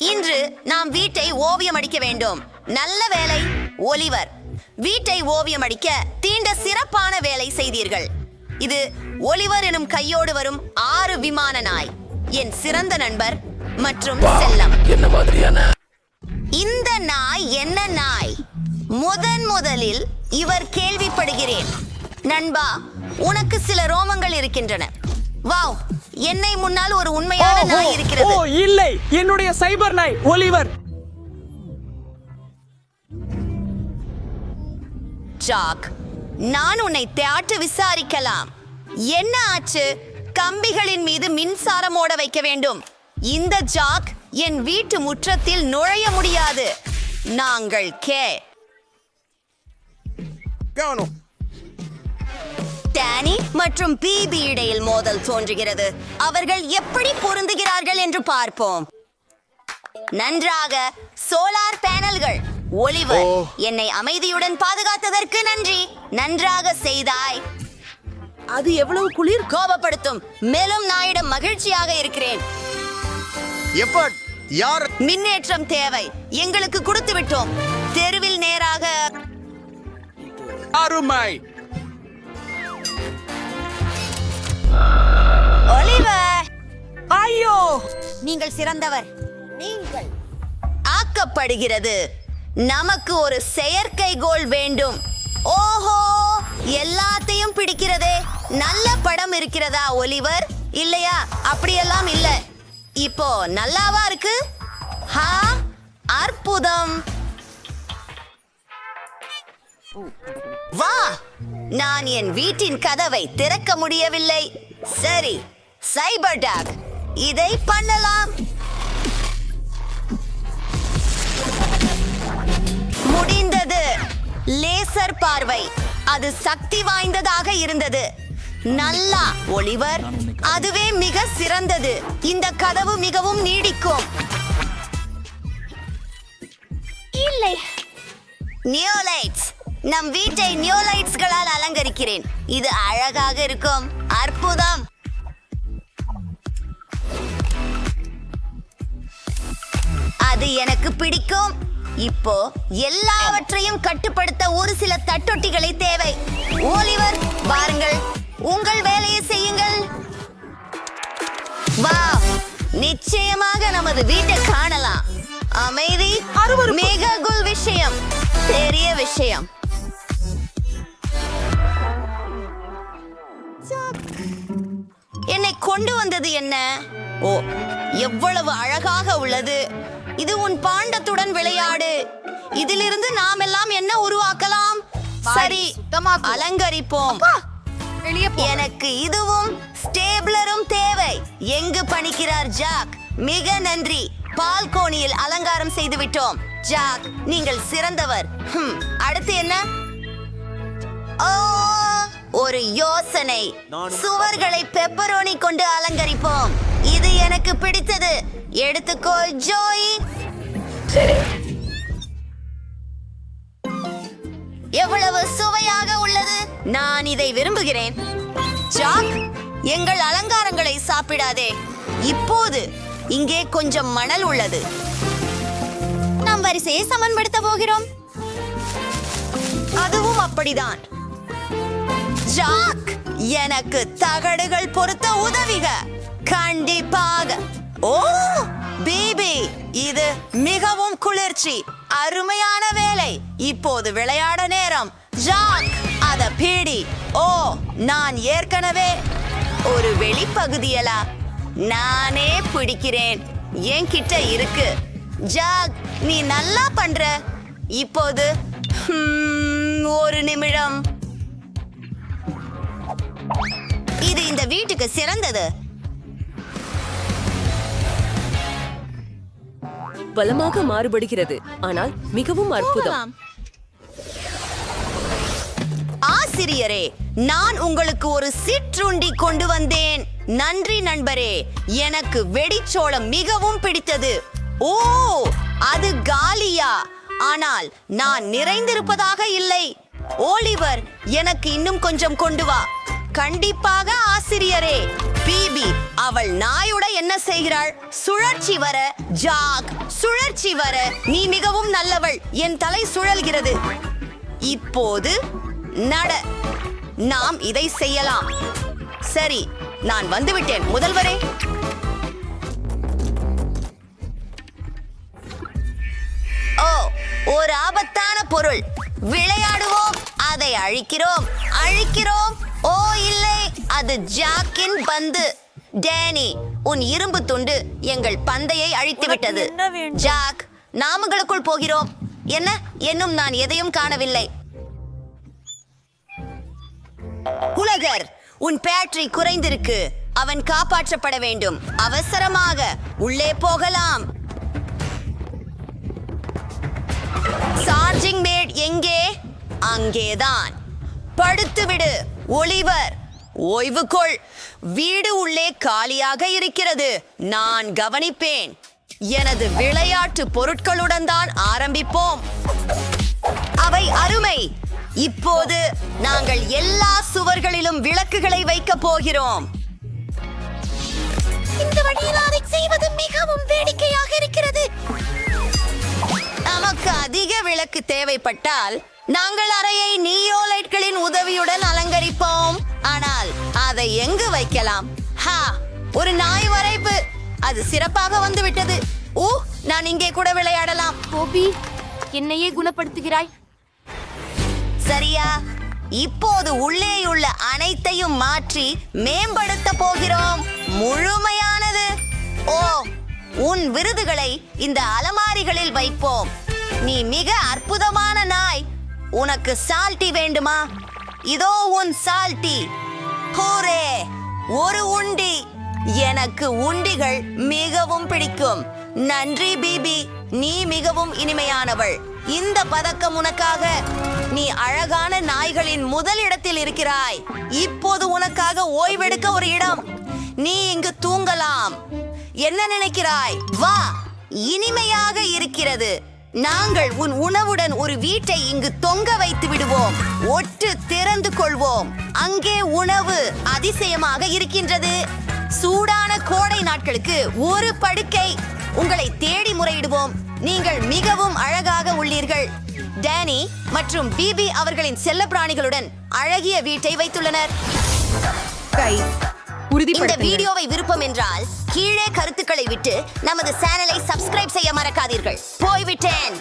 இன்று நாம் வீட்டை ஓவியம் அடிக்க வேண்டும். நல்ல வேலை ஒலிவர். வீட்டை ஓவியம் அடிக்க தீண்ட சிறப்பான வேலை செய்தீர்கள். இது ஒலிவர் எனும் கையோடு வரும் ஆறு விமான நாய். என் சிறந்த நண்பர் மற்றும் செல்லம். என்ன மாதிரியான? இந்த நாய் என்ன நாய்? முதன் முதலில் இவர் கேள்விப்படுகிறேன். நண்பா உனக்கு சில ரோமங்கள் இருக்கின்றன. வாவ் என்னை முன்னால் ஒரு உண்மையான நாய் ஓ இருக்கிறது இல்லை. என்னுடைய சைபர் நாய் ஒலிவர். ஜாக் நான் உன்னை தேட்டு விசாரிக்கலாம். என்ன ஆச்சு? கம்பிகளின் மீது மின்சாரம் ஓட வைக்க வேண்டும். இந்த ஜாக் என் வீட்டு முற்றத்தில் நுழைய முடியாது. நாங்கள் கே. கவனம். டேனி மற்றும் பிபி இடையில் மோதல் தோன்றுகிறது. அவர்கள் எப்படி பொருந்துகிறார்கள் என்று பார்ப்போம். நன்றாக சோலார் பேனல்கள். ஒளிவர். என்னை அமைதியுடன் பாதுகாத்ததற்கு நன்றி. நன்றாக செய்தாய். அது எவ்வளவு குளிர் கோபப்படுத்தும். மேலும் நாயிடம் மகிழ்ச்சியாக இருக்கிறேன். யார்? மின்னேற்றம் தேவை. எங்களுக்கு கொடுத்து விட்டோம். தெருவில் நேராக. அருமை. ஐயோ! நீங்கள் சிறந்தவர். நீங்கள். ஆக்கப்படுகிறது. நமக்கு ஒரு செயற்கை கோல் வேண்டும். ஓஹோ! எல்லாத்தையும் பிடிக்கிறதே. நல்ல படம் இருக்கிறதா ஒலிவர்? இல்லையா? அப்படியெல்லாம் இல்ல. இப்போ நல்லாவா இருக்கு? ஹா! அற்புதம். வா! நான் என் வீட்டின் கதவை திறக்க முடியவில்லை. சரி சைபர் டாக். இதை பண்ணலாம். முடிந்தது. லேசர் பார்வை. அது சக்தி வாய்ந்ததாக இருந்தது. நல்லா ஒளிவர். அதுவே மிக சிறந்தது. இந்த கதவு மிகவும் நீடிக்கும். இல்லை. நியோலைட்ஸ். நம் வீட்டை நியோலைட்ஸ்களால் அலங்கரிக்கிறேன். இது அழகாக இருக்கும். அற்புதம். எனக்கு பிடிக்கும். இப்போ எல்லாவற்றையும் கட்டுப்படுத்த ஒரு சில தட்டொட்டிகளை தேவை. ஓலிவர் வாருங்கள். உங்கள் வேலையை செய்யுங்கள். வா நிச்சயமாக நமது வீட்டை காணலாம். அமைதி மிக குல் விஷயம். பெரிய விஷயம். என்னை கொண்டு வந்தது என்ன? ஓ எவ்வளவு அழகாக உள்ளது. இது உன் பாண்டத்துடன் விளையாடு. இதிலிருந்து நாம் எல்லாம் என்ன உருவாக்கலாம்? சரி அலங்கரிப்போம். எனக்கு இதுவும் ஸ்டேபிளரும் தேவை. எங்கு பணிக்கிறார் ஜாக்? மிக நன்றி. பால்கோனியில் அலங்காரம் செய்து விட்டோம் ஜாக் நீங்கள் சிறந்தவர். ஹம், அடுத்து என்ன? ஓ ஒரு யோசனை. சுவர்களை பெப்பரோனி கொண்டு அலங்கரிப்போம். இது எனக்கு பிடித்தது. எடுத்துக்கோ ஜோய். எவ்வளவு சுவையாக உள்ளது. நான் இதை விரும்புகிறேன். ஜாக் எங்கள் அலங்காரங்களை சாப்பிடாதே. இப்போது இங்கே கொஞ்சம் மணல் உள்ளது. நாம் வரிசையை சமன்படுத்த போகிறோம். அதுவும் அப்படிதான். ஜாக் எனக்கு தகடுகள் பொருத்த உதவிக. கண்டிப்பாக. ஓ பேபி இது மிகவும் குளிர்ச்சி அருமையான வேலை. இப்போது விளையாட நேரம். ஜாக் அத பீடி. ஓ நான் ஏற்கனவே ஒரு வெளிப்பகுதியலா? நானே பிடிக்கிறேன். என்கிட்ட இருக்கு. ஜாக் நீ நல்லா பண்ற. இப்போது ஒரு நிமிடம். இது இந்த வீட்டுக்கு சிறந்தது. பலமாக மாறுபடுகிறது. ஆனால் மிகவும் அற்புதம். ஆசிரியரே நான் உங்களுக்கு ஒரு சிற்றுண்டி கொண்டு வந்தேன். நன்றி நண்பரே. எனக்கு வெடிச்சோளம் மிகவும் பிடித்தது. ஓ அது காலியா? ஆனால் நான் நிறைந்திருப்பதாக இல்லை. ஓலிவர் எனக்கு இன்னும் கொஞ்சம் கொண்டு வா. கண்டிப்பாக ஆசிரியரே. பிபி அவள் நாயுட என்ன செய்கிறாள்? சுழற்சி வர ஜாக் சுழற்சி வர. நீ மிகவும் நல்லவள். என் தலை சுழல்கிறது. இப்போது நட. நாம் இதை செய்யலாம். சரி நான் வந்துவிட்டேன். முதல்வரே. ஓ ஒரு ஆபத்தான பொருள். விளையாடு அதை அழிக்கிறோம். அழிக்கிறோம். ஓ இல்லை. அது ஜாக்கின் பந்து. டேனி உன் இரும்பு துண்டு எங்கள் பந்தையை அழித்து விட்டது. ஜாக் நாமங்களுக்குள் போகிறோம். என்ன? இன்னும் நான் எதையும் காணவில்லை. உலகர் உன் பேட்டரி குறைந்திருக்கு. அவன் காப்பாற்றப்பட வேண்டும். அவசரமாக. உள்ளே போகலாம். சார்ஜிங் அங்கேதான். படுத்துவிடு ஒளிவர். ஓய்வு கொள் வீடு உள்ளே காலியாக இருக்கிறது. நான் கவனிப்பேன். எனது விளையாட்டு பொருட்களுடன் தான் ஆரம்பிப்போம். அவை அருமை. இப்போது நாங்கள் எல்லா சுவர்களிலும் விளக்குகளை வைக்கப் போகிறோம். இந்த வழியில் அதை செய்வது மிகவும் வேடிக்கையாக இருக்கிறது. நமக்கு அதிக விளக்கு தேவைப்பட்டால் நாங்கள் அறையை நீயோலைட்களின் உதவியுடன் அலங்கரிப்போம். ஆனால் அதை எங்கு வைக்கலாம்? ஹா ஒரு நாய் வரைப்பு அது சிறப்பாக வந்து விட்டது ஊ நான் இங்கே கூட விளையாடலாம். கோபி என்னையே குணப்படுத்துகிறாய்? சரியா. இப்போது உள்ளேயுள்ள அனைத்தையும் மாற்றி மேம்படுத்த போகிறோம். முழுமையானது. ஓ உன் விருதுகளை இந்த அலமாரிகளில் வைப்போம். நீ மிக அற்புதமான நாய். உனக்கு சால்ட்டி வேண்டுமா? இதோ உன் சால்ட்டி ஹூரே ஒரு உண்டி. எனக்கு உண்டிகள் மிகவும் பிடிக்கும். நன்றி பிபி. நீ மிகவும் இனிமையானவள். இந்த பதக்கம் உனக்காக. நீ அழகான நாய்களின் முதல் இடத்தில் இருக்கிறாய். இப்போது உனக்காக ஓய்வெடுக்க ஒரு இடம். நீ இங்கு தூங்கலாம். என்ன நினைக்கிறாய்? வா. இனிமையாக இருக்கிறது. நாங்கள் உன் உணவுடன் ஒரு வீட்டை இங்கு தொங்க வைத்து விடுவோம். ஒட்டு திறந்து கொள்வோம். அங்கே உணவு அதிசயமாக இருக்கின்றது. சூடான கோடை நாட்களுக்கு ஒரு படுக்கை. உங்களை தேடி முறையிடுவோம். நீங்கள் மிகவும் அழகாக உள்ளீர்கள். டேனி மற்றும் பிபி அவர்களின் செல்லப்பிராணிகளுடன் அழகிய வீட்டை வைத்துள்ளனர். கை. இந்த வீடியோவை விருப்பம் என்றால் கீழே கருத்துக்களை விட்டு நமது சேனலை சப்ஸ்கிரைப் செய்ய மறக்காதீர்கள். போய்விட்டேன்.